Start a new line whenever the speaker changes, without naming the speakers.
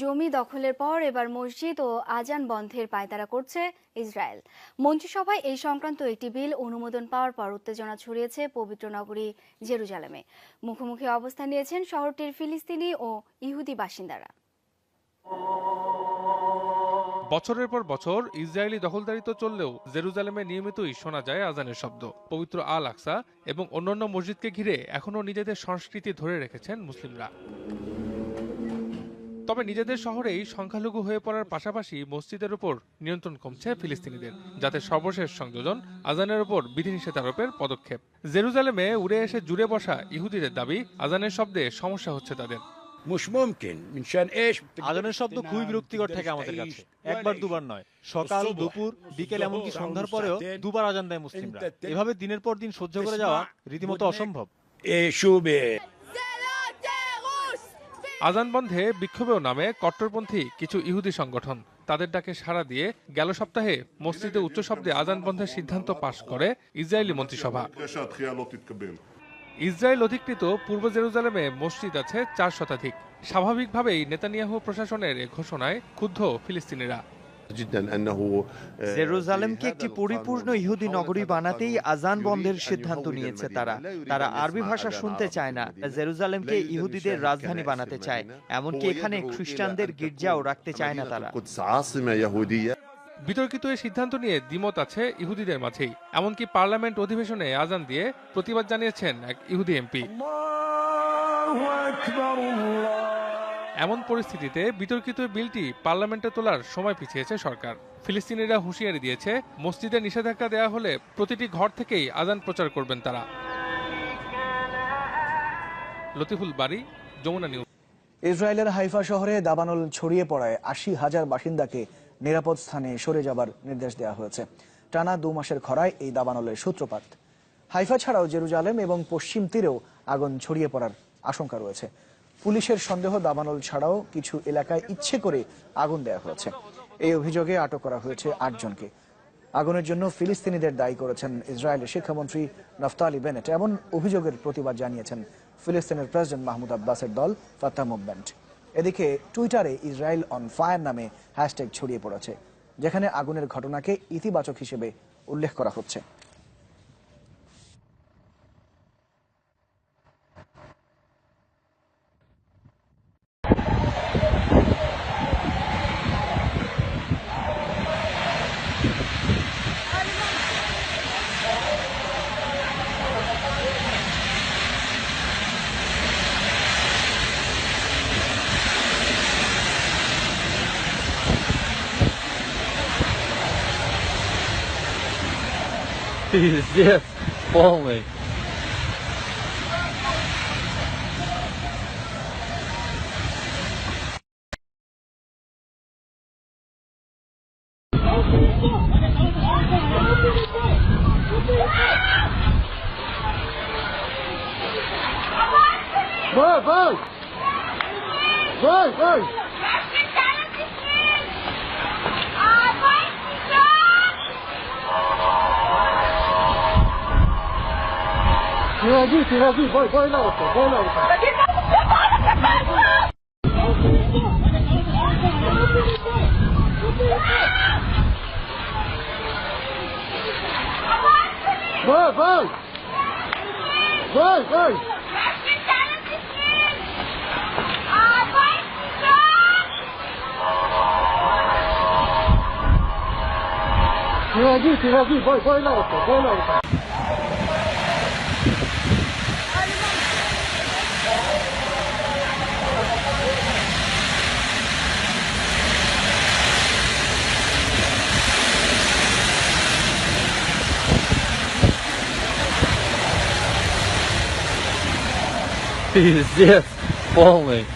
জমি দখলের পর এবার মসজিদ ও আজান বন্ধের পায়তারা করছে ইসরায়েল। মন্ত্রিসভায় এই সংক্রান্ত একটি বিল অনুমোদন পাওয়ার পর উত্তেজনা ছড়িয়েছে পবিত্র নগরী জেরুজালেমে। মুখোমুখি অবস্থান নিয়েছেন শহরটির ফিলিস্তিনি ও ইহুদি বাসিন্দারা।
বছরের পর বছর ইসরায়েলি দখলদারিত্ব চললেও জেরুজালেমে নিয়মিতই শোনা যায় আজানের শব্দ। পবিত্র আল আকসা এবং অন্যান্য মসজিদকে ঘিরে এখনও নিজেদের সংস্কৃতি ধরে রেখেছেন মুসলিমরা। তবে নিজেদের শহরেই সংখ্যালঘু হয়ে পড়ার পাশাপাশি মসজিদের উপর নিয়ন্ত্রণ কমছে ফিলিস্তিনিদের যাতে সর্বশেষ সংযোজন আজানের উপর বিধিনিষেধ আরোপের পদক্ষেপ। জেরুজালেমে উড়ে এসে জুড়ে বসা ইহুদিদের দাবি আজানের শব্দে সমস্যা হচ্ছে তাদের।
আজানের শব্দ খুবই বিরক্তিকর থাকে আমাদের কাছে। একবার দুবার
নয়। সকাল দুপুর বিকেল এমনকি সন্ধ্যার পরেও দুবার আজান দেয় মুসলিমরা।
এভাবে
দিনের পর দিন সহ্য করে যাওয়া রীতিমতো অসম্ভব।
আজান বন্ধে বিক্ষোভেও নামে কট্টরপন্থী কিছু ইহুদি সংগঠন। তাদের ডাকে সাড়া দিয়ে গেল সপ্তাহে মসজিদে উচ্চ শব্দে আজান বন্ধের সিদ্ধান্ত পাশ করে ইসরায়েলি মন্ত্রিসভা। ইসরায়েল অধিকৃত পূর্ব জেরুজালেমে মসজিদ আছে চার শতাধিক। স্বাভাবিকভাবেই নেতানিয়াহু প্রশাসনের এ ঘোষণায় ক্ষুব্ধ ফিলিস্তিনিরা।
জেরুজালেমকে একটি পরিপূর্ণ ইহুদি নগরী বানাতেই আজান বন্ধের সিদ্ধান্ত নিয়েছে তারা।
তারা আরবি ভাষা শুনতে চায় না।
জেরুজালেমকে ইহুদিদের রাজধানী বানাতে চায়। এমনকি এখানে খ্রিস্টানদের গির্জাও রাখতে চায় না তারা।
বিতর্কিত এই সিদ্ধান্ত নিয়ে দ্বিমত আছে ইহুদিদের মাঝেই। এমনকি পার্লামেন্ট অধিবেশনে আজান দিয়ে প্রতিবাদ জানিয়েছেন এক ইহুদি এমপি। এমন পরিস্থিতিতে বিতর্কিত বিলটি পার্লামেন্টে তোলার সময় পিছিয়েছে সরকার। ফিলিস্তিনিরা হুঁশিয়ারি দিয়েছে, মসজিদে নিষেধাজ্ঞা দেওয়া হলে প্রতিটি ঘর থেকেই আজান প্রচার করবেন তারা। লতিফুল বাড়ি যমুনা নিউজ।
ইসরায়েলের হাইফা শহরে দাবানল ছড়িয়ে পড়ায় আশি হাজার বাসিন্দাকে নিরাপদ স্থানে সরে যাবার নির্দেশ দেওয়া হয়েছে। টানা দু মাসের খরায় এই দাবানলের সূত্রপাত। হাইফা ছাড়াও জেরুজালেম এবং পশ্চিম তীরেও আগুন ছড়িয়ে পড়ার আশঙ্কা রয়েছে। পুলিশের সন্দেহ দাবানল ছাড়াও কিছু এলাকায় ইচ্ছে করে আগুন দেওয়া হয়েছে। এই অভিযোগে আটক করা হয়েছে আটজনকে আগুনের জন্য ফিলিস্তিনিদের দায়ী করেছেন ইসরায়েলের শিক্ষামন্ত্রী নফতালি বেনেট। এমন অভিযোগের প্রতিবাদ জানিয়েছেন ফিলিস্তিনের প্রেসিডেন্ট মাহমুদ আব্বাসের দল ফাত্তা মুভমেন্ট। এদিকে টুইটারে ইসরায়েল অন ফায়ার নামে হ্যাশট্যাগ ছড়িয়ে পড়েছে, যেখানে আগুনের ঘটনাকে ইতিবাচক হিসেবে উল্লেখ করা হচ্ছে।
Пиздец, полный. Vai, vai! Vai, vai! Reagite, reagite, vai, vai na outra, vai vai vai Vai, vai! Vai, vai! vai vai vai, vai vai vai vai na outra. He's just falling.